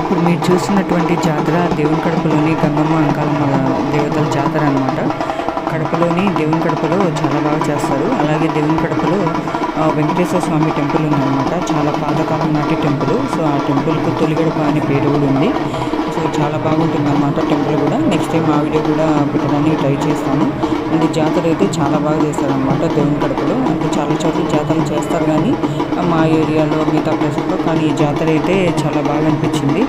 ఇప్పుడు మీరు చూసినటువంటి జాతర దేవుని కడపలోని గంగమ్మ అంకాలమ్మ దేవతల జాతర అనమాట కడపలోని దేవుని కడపలో చాలా బాగా చేస్తారు. అలాగే దేవుని కడపలో వెంకటేశ్వర స్వామి టెంపుల్ ఉందన్నమాట. చాలా పాతకాలం నాటి టెంపుల్. సో ఆ టెంపుల్కు తొలిగడప అనే పేరు కూడా ఉంది. సో చాలా బాగుంటుంది అన్నమాట టెంపుల్. మా వీడియో కూడా పెట్టడానికి ట్రై చేస్తాను. అండ్ జాతర అయితే చాలా బాగా చేస్తారనమాట దేవుని కడపలో. అంటే చాలా చోట్ల జాతరలు చేస్తారు కానీ మా ఏరియాలో మిగతా ప్లేసెస్లో కానీ ఈ జాతర అయితే చాలా బాగా అనిపించింది.